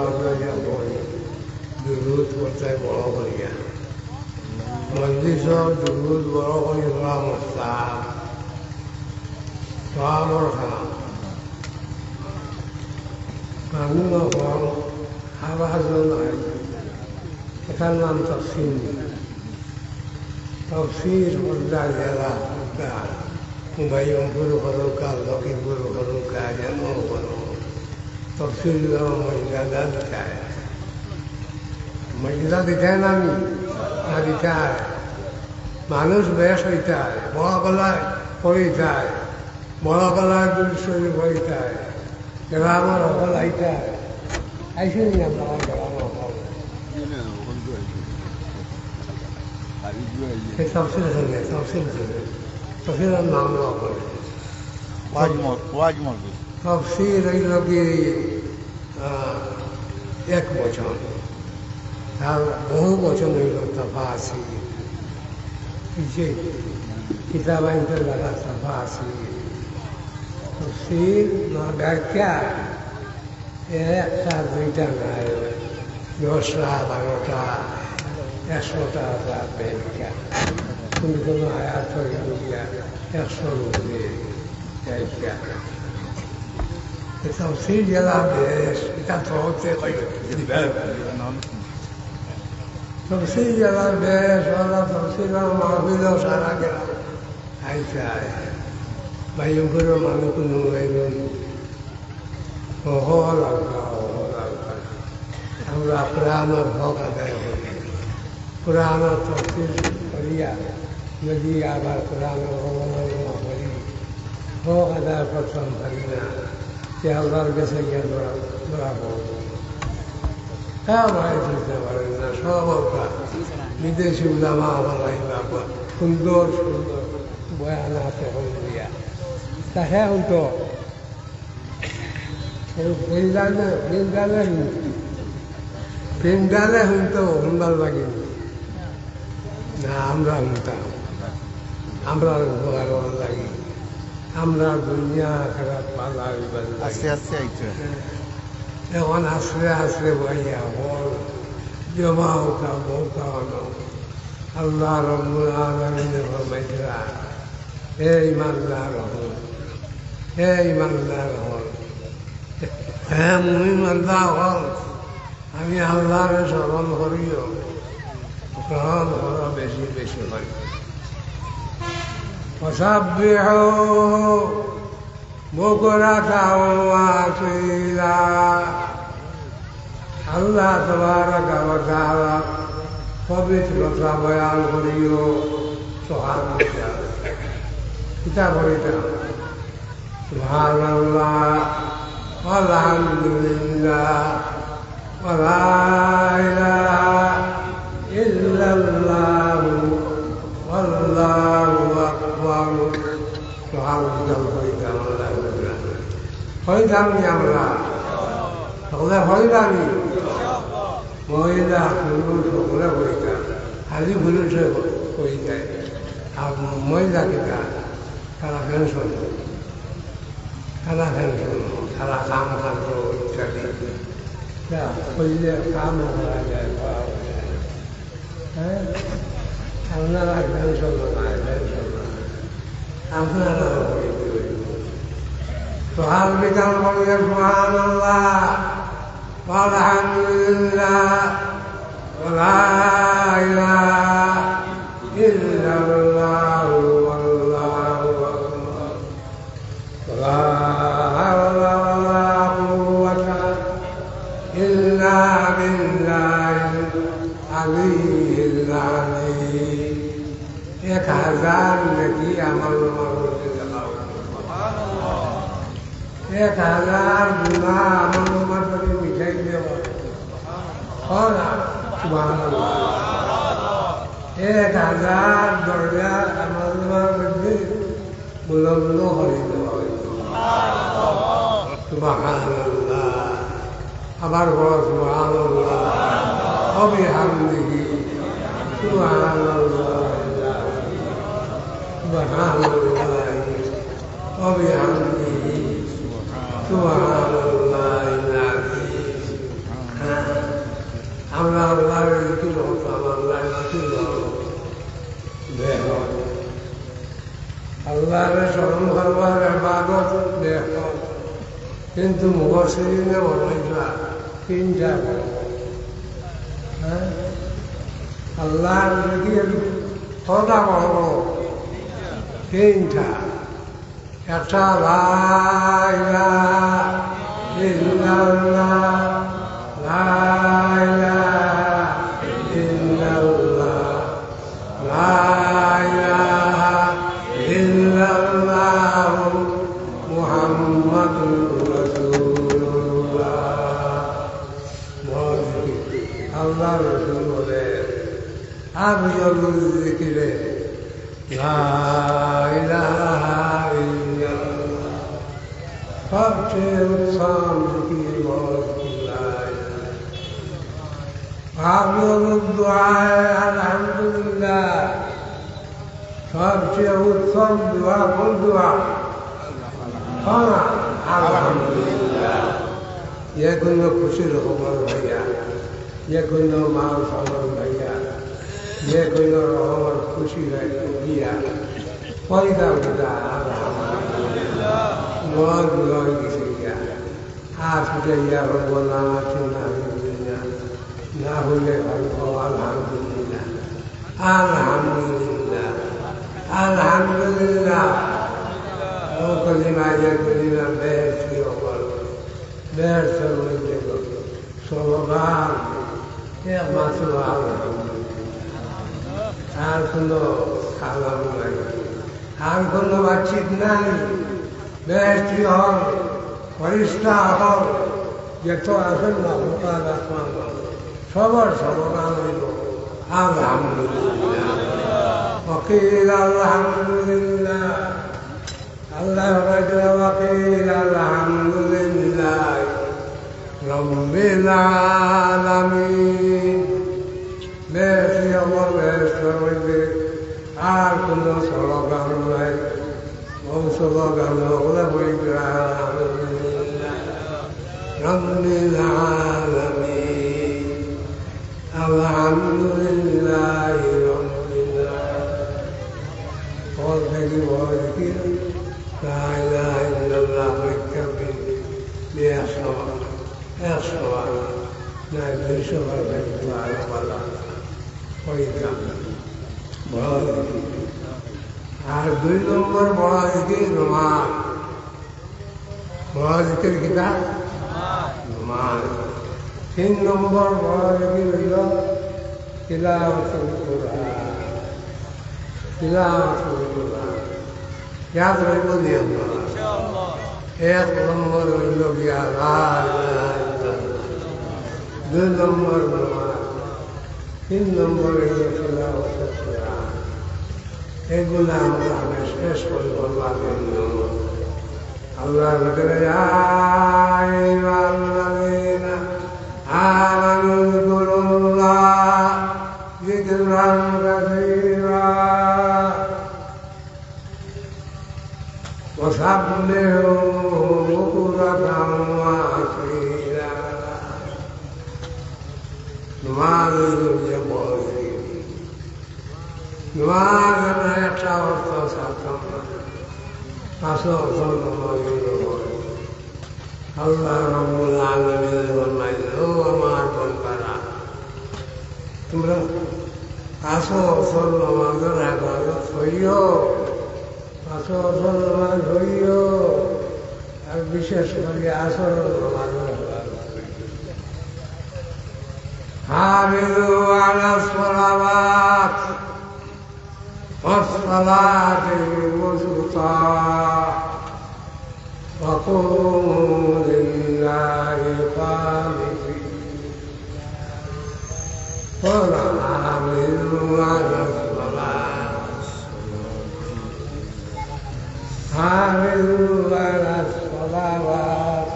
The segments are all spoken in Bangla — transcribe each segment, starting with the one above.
Maharaja Boy, Durud Kutai Walawariya. Mandisa Durud Walawariya Ramasta, Tamar Khan, Mahmuna Khan, Hava Hazan Ayat, Ikan Nam Taqsim, Taqsir Hujjah Jala Hujjah, Mubayyam Guru Harukah, Loki Guru Harukah, Janmu Harukah. তফসিল্লাহ ইজাজত চায় মর্যাদা দিতে না আমি না দিতে হয় মানুষ বেশ হইতে হয় বড় গলায় পড়িতে হয় বড় গলায় শরীর পড়িতে হয় গ্রামের অকল আইতে হয় আইসিনি আমরা আমার গ্রামের অকল তফসিল শুনলে তফসিল শুনলে তফসিলের নাম নেওয়া করে ওয়াজ মত ওয়াজ মত হইল কি এক বছর আর বহু বচন হইল তফাসি যে কিতাব আইনটার দ্বারা তফাসি তফসিল না ব্যাখ্যা একটা দুইটা নাই দশটা বারোটা একশোটা ব্যাখ্যা কোনো কোনো আয়াত হয়ে গিয়া একশোর উপরে ব্যাখ্যা তফসিল যারা বেশ এটা তো হতে তফসিল যারা বেশ ওরা তফসিল মাহবিল সারা গেলাম আইসা বাইরে মানুষ কোনো হল আমরা পুরানোর হক আদায় করি পুরানোর তফসিল করিয়া যদি আবার পুরানোর অবলম্বন করি হক আদায় করতাম পারি না সে আল্লাহর কাছে গিয়ে ধরা ধরা পড়ব হ্যাঁ ভাই বুঝতে পারেন না সব আমরা বিদেশি উলামা আমার সুন্দর সুন্দর বয়ান আছে হলদিয়া তা হ্যাঁ হতো হইতো হুন্দাল লাগিনি না আমরা হুনতাম আমরা লাগি আমরা দুনিয়া খারাপ পালা আস্তে আস্তে আইছে এখন আশ্রে আশ্রে বইয়া বল। জমা উঠা বৌকানো আল্লাহ রব্বুল আলমিনে ফরমাইছিলা হে ইমানদার হল হে ইমানদার হল হ্যাঁ মুহিমানদার হল আমি আল্লাহর স্মরণ করিও। স্মরণ কর বেশি বেশি করি। وسبحوا بكرة وأصيلا আল্লাহ তবারক তাআলা পবিত্রতা বয়ান করিও সোহান কিতাব হইতা সুবহান আল্লাহ আলহামদুলিল্লাহ ওয়া ইলাহা ইল্লাল্লাহ আল্লাহু আকবার সোহান হইতাম আল্লাহ হইতাম আমরা সকলে হইতামি মহিলা পুরুষ সকলে হইতাম খালি ভুলুছে হয়ে যায় আর মহিলা কিটা সারা পেনশন সারা পেনশন সারা কাম কাজ ইত্যাদি করলে কাম করা যায় হ্যাঁ আপনারা পেনশন নয় পেনশন আপনারা سبحان بك الحمد سبحان الله والحمد لله ولا إله إلا الله والله এক হাজার নাকি আমার এক হাজার গুণা আমার মামার বাড়ি মিঠাই দেওয়া এক হাজার দরজা আমার মামার মধ্যে উলগ্ন হয়ে দেওয়া আবার বড় সুহান অবিহান দেখি সুহান সুবহানাল্লাহ অবিহামদিহি সুবহানাল্লাহ সুবহানাল্লাহ অবিহামদিহি সুবহানাল্লাহ আমরা আল্লাহর জিকির হতাম আল্লাহর জিকির দেহ আল্লাহর স্মরণ করবার এবাদত দেহ কিন্তু মুখশ্রীনে বলাইবা তিনটা হ্যাঁ আল্লাহর জিকির সদা করব তিনটা একটা লাইলা ইল্লাল্লাহ লাইলা ইল্লাল্লাহ লাইলা ইল্লাল্লাহ মুহাম্মাদুর রাসূলুল্লাহ আল্লাহ রসুল বলে আমি জিকিরে লা জিকির আপনার দোয়ায় আলহামদুলিল্লাহ সবচেয়ে উত্তম দোয়া কোন দোয়া আলহামদুলিল্লাহ কোনো খুশির খবর ভাইয়া কোনো মাল খবর ভাইয়া কোনো রকমের খুশি দিয়া পয়দা বুঝা আলহামদুলিল্লাহ মন লয় গেছে গিয়া আর ফুটাইয়া হব না চিন্তা না হলে হইব আলহামদুলিল্লাহ। আলহামদুলিল্লাহ আলহামদুলিল্লাহ ও কলিমা যে কলিমা বেশ কি অবল বেশ হইতে সর্বকাল একমাত্র আলহামদুলিল্লাহ আর কোনো খালাম নাই। আর কোনো বাচ্চিত নাই। বেশটি হল ফরিস্তা হল যত আসেন না ভোটার আসমান সবার সমাধান হইল। আলহামদুলিল্লাহ। ফকির আলহামদুলিল্লাহ। আল্লাহ ফকির আলহামদুলিল্লাহ। আর কোনো স্লোগান নাই। বহু স্লোগান বই গ্রাহ রব্বিল আলামিন আলহামদুলিল্লাহ রব্বিল আলামিন قال لي وذكر لا اله الا الله والكبير ليصنع يصنع لا يشوف البيت على الله ويكا আর দুই নম্বর বড় দিকে রোমান বড় দিকের কিতাব মান তিন নম্বর মহাযোগী রইল তিলাওয়াতুল কোরআন তিলাওয়াতুল কোরআন ইয়াদ রইল নিয়ম এক নম্বর রইল গিয়া দুই নম্বর নামাজ তিন নম্বর রইল তিলাওয়াতুল কোরআন এগুলো আমরা শেষ করব আল্লাহ আল্লাহ آمنوا اذكروا الله ذكرا كثيرا وسبحوا بكرة وأصيلا نماذج الجبرين نماذج يتوسط سطما فسوق الله আল্লাহ রব্বুল আলমিনের ফরমাইলেন ও আমার বলবারা তোমরা আসো অসল নামাজের আবাদত হইও আসো অসল নামাজ হইও আর বিশেষ করে আসল নামাজের حافظوا على الصلوات والصلاة الوسطى وقوموا لله قانتين ومن عملوا على الصلاة حافظوا على الصلوات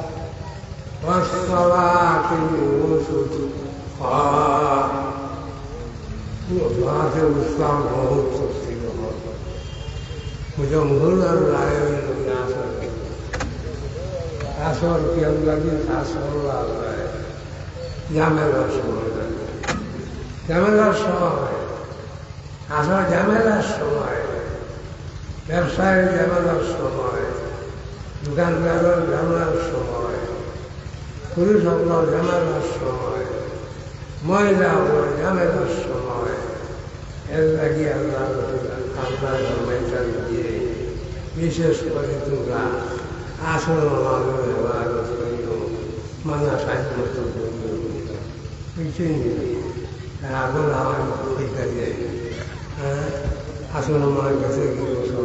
والصلاة الوسطى قال صلاة الإسلام বহুত শক্তিগত জমহুর রায় আসর কেউ লাগে আসর আল্লাহ ঝামেলার সময় ঝামেলার সময় আসর ঝামেলার সময় ব্যবসায় ঝামেলার সময় দোকানদারের ঝামেলার সময় পুরুষ হল ঝামেলার সময় মহিলা হল ঝামেলার সময় এর লাগে আল্লাহ আল্লাহ দিয়ে বিশেষ করে তোমরা আসল মানুষ ইবাদত করিল মানা সাহিত্য কিছুই নেই আগুন আমার হ্যাঁ আসল আমার কাছে বছর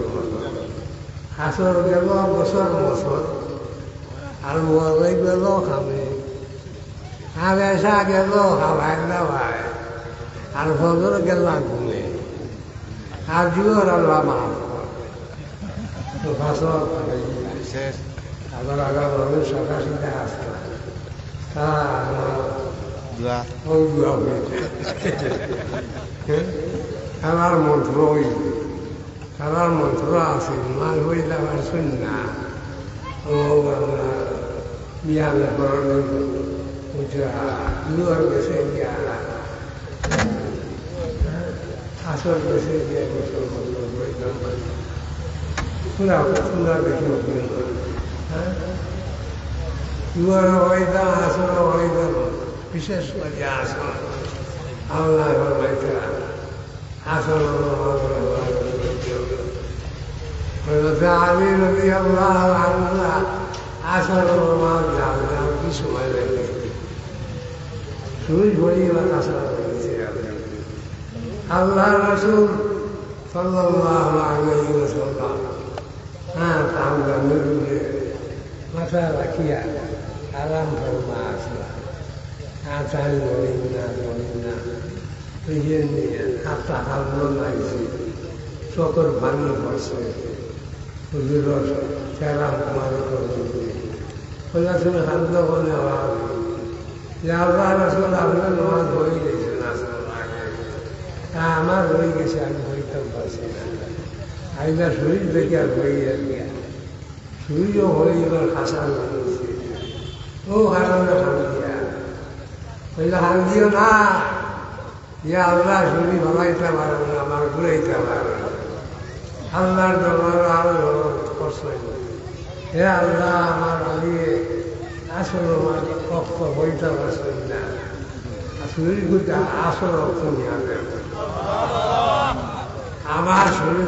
আসল গেল বছর বছর আর মরে গেল খাবে আবেশা গেল খাবাই দাবাই আর ফজর গেল ঘুমে আর জুয়োর আল্লাহ মাফ শেষ আবার আগামী সকাশিতে আসতে দোয়া খেলার মন্ত্র খেলার মন্ত্র আছে মাল হইলে আবার শুন না ও বিয়ালে করলে দুয়ার বেশে গিয়া আসর বেশে গিয়া গোসল করল পুরা পুরা দেখল হ্যাঁ দুয়ার ورويدا عسى رويدا بشاش ودي عسى الله فرميت عسى الله فنتعليل بي الله عنا عسى الله عنا بسوء ذلك سوء ولي وعسى الله رسول صلى الله عليه وسلم. آه، هذا عمد النبي রাখিয়া আরাম ফরমা আসলা আচার বলেন না বলেন না এই নিয়ে হাতটা হালনো লাগছে চকর ভাঙি পড়ছে হুজুর চেরাম কুমার ওলা শুনে হালকা বলে আল্লাহ রসুল আপনার নামাজ হয়ে গেছে তা আমার হয়ে গেছে আমি হইতে পারছি না আইনা শরীর দেখে আর হয়ে গিয়া শরীরও হয়ে এবার হাসান লাগিয়েছে ও হারানো হান্দিয়া ওইটা হান্দিও না। ইয়া আল্লাহ শরীর ভালাইতে পারে না, আমার ঘুরাইতে পারে না। আল্লাহর দরবার আরও কষ্ট হে আল্লাহ, আমার আলিয়ে আসলে, আমার কষ্ট হইতে পারছেন না। শরীরগুলো আসল অর্থ নিয়ে আমার শরীর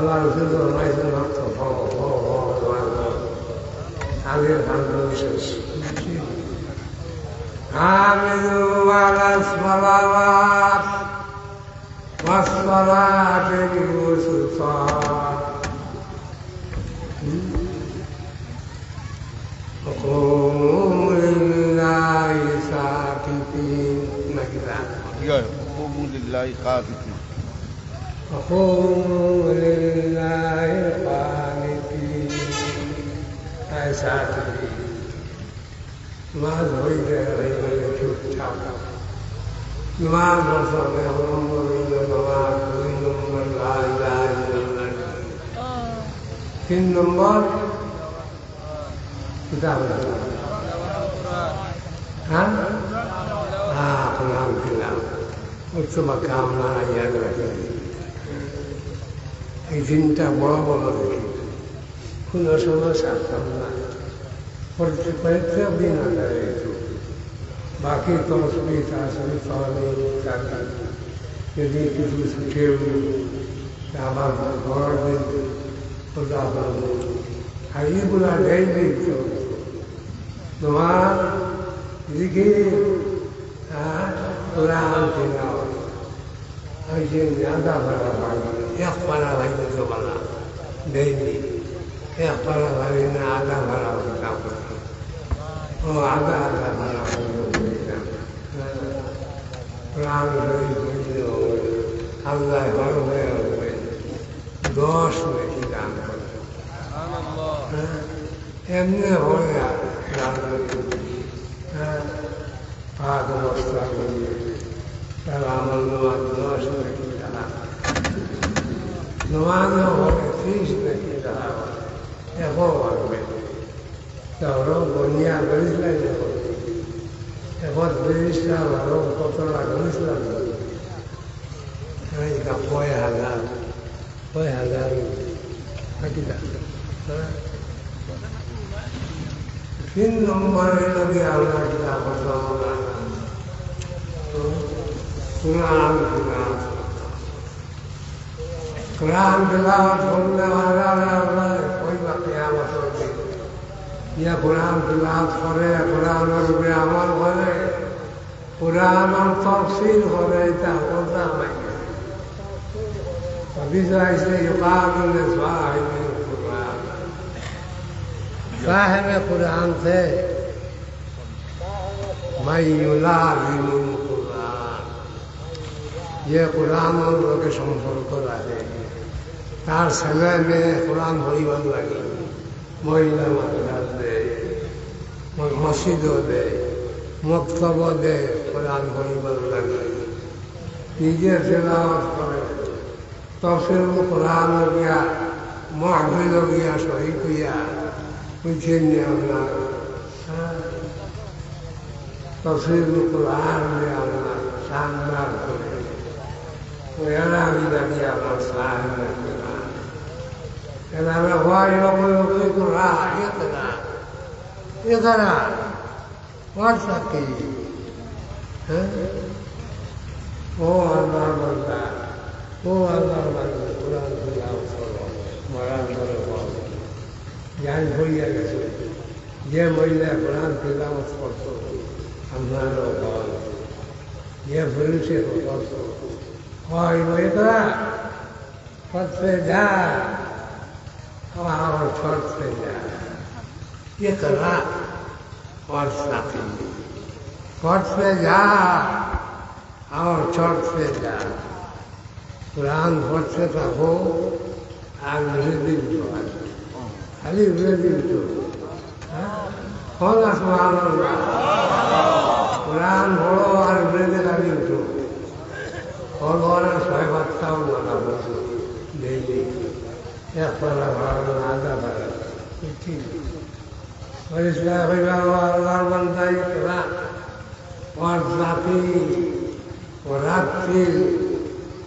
الله يفضل وما يفضل فهو الله الله الله حبيب حمد وشمس حامدوا على الصلوات والصلاة الوسطى وقوموا لله ساكتين نكذا قوموا لله خافتين وقوموا لله قانتين. هاي ما نريد غير الكتاب. ما نصدقهم من الله من لا إله إلا الله إن الله كتاب الله ها؟ ها قرآن كلام. قلت مكان ما يدرك এই দিনটা বড় বড় দেখি। কোনো সময় সারতাম না পরীক্ষা দিন আকারে একটু। বাকি তসবি তাসবি তহলি টাকা যদি কিছু শিখেও আমার ঘর দিন খোদা করব আর এগুলা ডেইলি তোমার দিকে কোরআন কেনাও ওই যে আদা ভাড়া ভাড়ি এক পাড়া ভাড়ি না আদা ভাড়া হিসাব করতো ও আদা আদা ভাড়া প্রাণ হয়ে আল্লাহ বড় হয়ে উঠবে দশ নাকি দান করে এমনি হয়ে দান করে পাঁচ বস্তা করিয়ে তার আমল দশ নাকি দানা নোয়াজও হবে ত্রিশ নাকি দানা এখন হবে তারও বনিয়া বেরিয়েছিলেন এখন এখন বেরিয়েছিলাম আরও কতটা করেছিলাম কয় হাজার কয় হাজার নাকি তিন নম্বরে যদি আমরা পছন্দ কোরআন কোরআন কিলাম শুনলে ওই বাকি আমার ইয়া কোরআন কিলাম করে কোরআনের উপরে আমল করে কোরআনের তফসিল করে এটা কথা নাই بجائزة يقال لصاحب القرآن صاحب القرآن थे मैं युलाजिम कुरान ये कुरान লোকে সম্পর্ক রাখে তার ছেলে মেয়ে কোরআন পরিবার লাগে। মহিলা মাদ্রাস দেয় মসজিদও দেয় মক্তব দেয় কোরআন পরিবার লাগে। নিজে তেলাওয়াত করে। তফসিল কোরআন গিয়া মহবিল গিয়া শহীদ হইয়া বুঝছেন আপনার? তফসিল কোরআন আপনার শানদার করে। এরা আমি জানি আমার শানদার আমরা রকম কোরআন একরা একরা ওয়ার্সা কি? হ্যাঁ? ও আল্লাহ বলতা ও আল্লাহ বান্দা, কোরআন তিলাওয়াত করো। জ্ঞান হইয়া গেছে। যে মহিলা কোরআন তিলাওয়াত করতো আপনারও বল যে পুরুষে করতো। হয় এটা পথে যা। और फ़र्क से जा एक रात और साथी फ़र्क से जा और चर्च से जा प्राण फ़र्क से था हो आज रिदिन जो आज खाली रिदिन जो फ़र्क से आ रहा और रिदिन आ रही हूँ और वाला स्वयं बताऊँ वाला देखिए এক পারা ভাড়া আধা ভাড়া ঠিক পরিষ্কার হইবা আল্লাহর বান্দাই তোরা ওর জাতি ও রাত্রি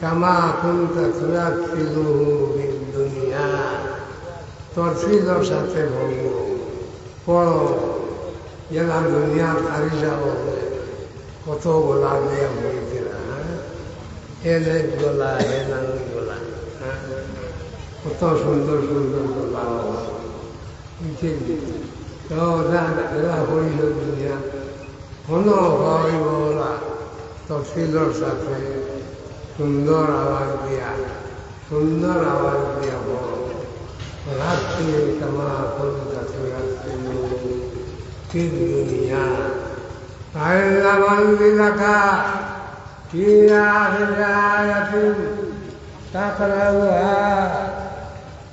كما كنت ترتله بالدنيا তরফিদর সাথে ভঙ্গ পড়ো যেন দুনিয়ার হারি যাব কত গোলা দিয়ে হয়েছিল হে লেক গোলা হে নানি গোলা কত সুন্দর সুন্দর এরা দুনিয়া কোনো হয় গোলা তফিলর সাথে সুন্দর আওয়াজ দিয়া সুন্দর আওয়াজ দিয়া বল রাত্রি কমা কলকাতা রাত্রি কি দুনিয়া আল্লাহ লেখা কি আয়াতিন তাকরাউহা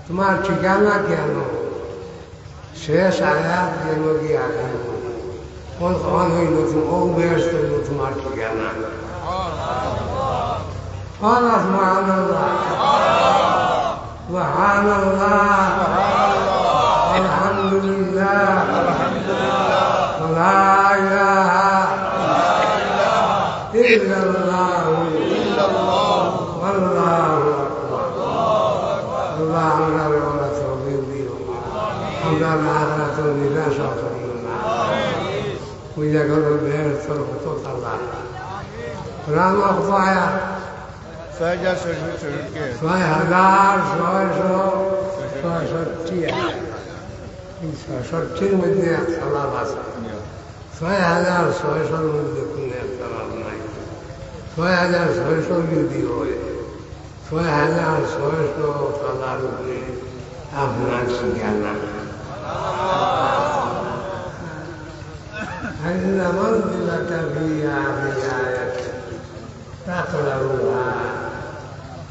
তোমার ঠিকানা কেন শেষ আয়াত যেন গিয়ে আগে কোন হইল তুমি ও বেশ তোমার ঠিকানা قال سبحان الله سبحان الله الحمد لله ولا إله إلا الله وإذا كانوا بهذا الطرق الله قرآن أخطايا সহজা শরীর শরীরকে ছয় হাজার ছয়শো ছয়ষট্টি এই ছয়ষট্টির মধ্যে এক সালাদ আছে ছয় হাজার ছয়শোর মধ্যে কোনো এক সালাদ নাই ছয় হাজার ছয়শো যদি হয় ছয় হাজার ছয়শো সালার উপরে আপনার ঠিকানা أن منزلة فيها رعاية تقرأها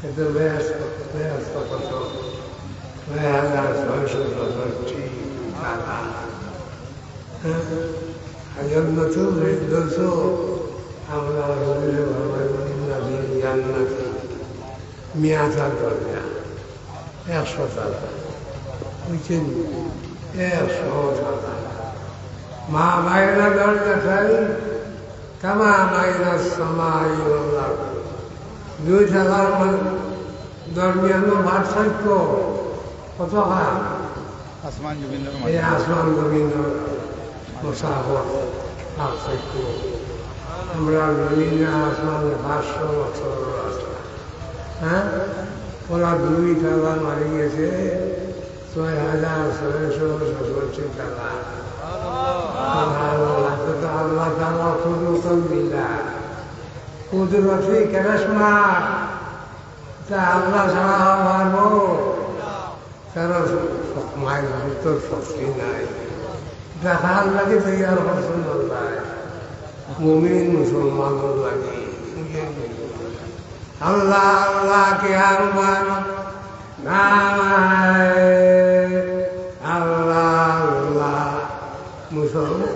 itu besok besok besok saya suatu seperti kata hanya betul dosa আমরা রবিলে ভগবান নবী জান্নাত মিয়াতা দরজা একশো টাকা বুঝছেন একশো টাকা মা বাইরা দরজা খাই কামা বাইরা সময় দুই টাকার দরমিয়ানো পার্থক্য কত হয় আসমান জমিনের এই আসমান জমিন মুসাফর পার্থক্য আমরা জমিনে আসমানে পাঁচশো বছর হ্যাঁ? ওরা দুই টাকা মারি গেছে। ছয় হাজার ছয়শো সত্তর টাকা আল্লাহ তো আল্লাহ তালা খুব দিলা কুদরতি কেরাসমা তা আল্লাহ ছাড়া পারব তার মায়ের ভিতর শক্তি নাই দেখার লাগে তৈয়ার আল্লাহ আল্লাহ কে আর আল্লাহ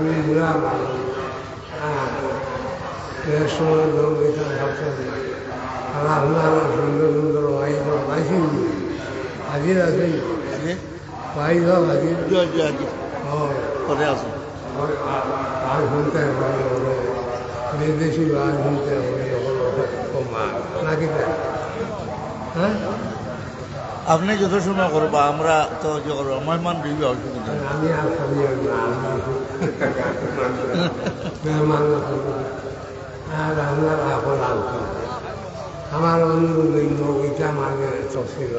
আমি বুড়া মানুষ। এর সময় লোক এটা ভাবছেন আর আপনারা সুন্দর সুন্দর ওয়াইফ পাইছেন হাজির হাজির করে আসুন আর শুনতে হয় বিদেশি শুনতে হয় নাকি হ্যাঁ? আপনি যত সময় করবা আমরা তো করব, আমার অনুরোধ নৌকিটা মানে তফসিল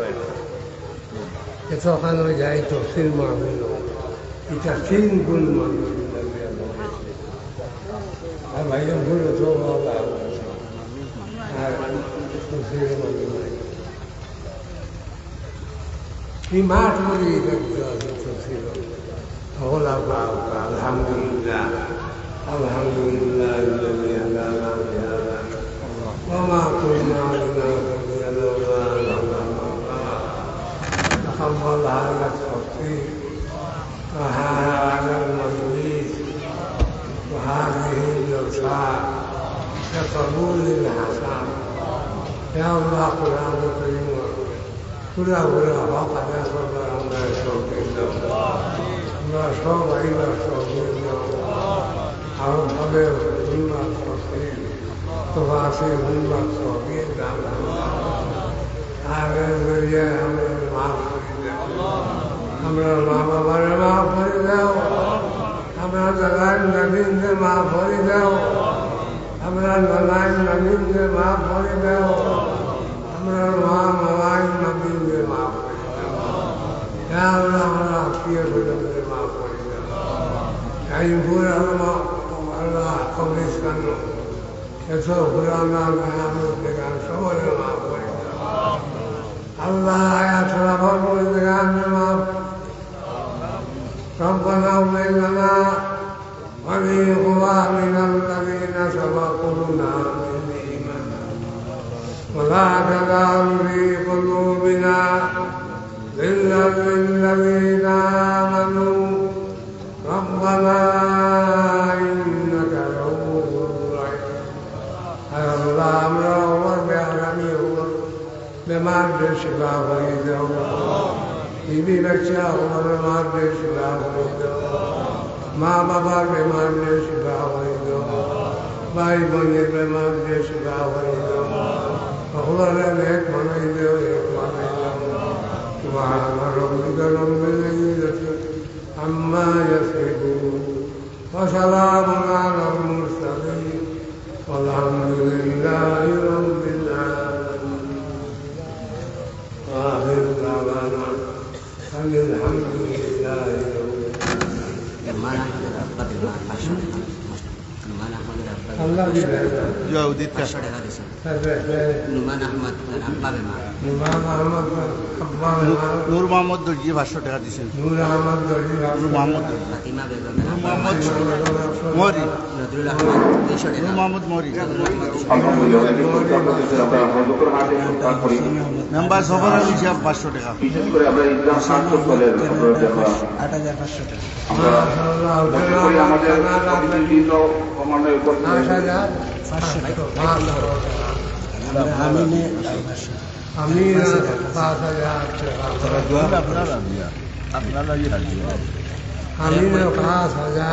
যাই তফসিল এটা তিন গুণ মানুষ ভাইয়া ভুল আর তফসিল মানুষ الحمد لله الذي هدانا بهذا وما كنا لنهتدي لولا ان هدانا الله تقبل هذا التفصيل وهذا المجلس وهذه الجلسات كقبول الحسن يا الله قرآن الكريم لا ولا بطل يسرد لا يشرب إلا الله لا شرب إلا شرب إلا الله عن حبيب هم الصفين تفاصيل هم الصفين هذا الزرياء هم المعصرين أمر الله ظلم فرده أمر تغن منه ما فرده أمر تغن منه ما فرده مرام وای نبی به ما یا الله الله پیو به ما یا این يقول ما الله قبلش کنو کسو پورا ما بیان دیگر سو ما الله یا ترابو دیگر ما ربنا اغفر لنا ولإخواننا الذين سبقونا فاعتذروا في قلوبنا إلا للذين آمنوا ربنا إنك رؤوف رحيم اللهم رؤوف برحمه بمرد شفاه ويده بيبي بچاه بمرد شفاه ويده ما بابا بمرد شفاه ويده भाई बंदे पे मार दे शिवा वरी فاغفر لك ومن يرحم سبحان ربك رب العزة عما يصفون وسلام على المرسلين والحمد لله رب العالمين পাঁচশো টাকা নূর মোহাম্মদ দর্জি পাঁচশো টাকা নূর মোহাম্মদ মেম্বার পাঁচশো টাকা আট হাজার পাঁচশো টাকা مانو 15000 الله اكبر आम्ही आम्ही वादाया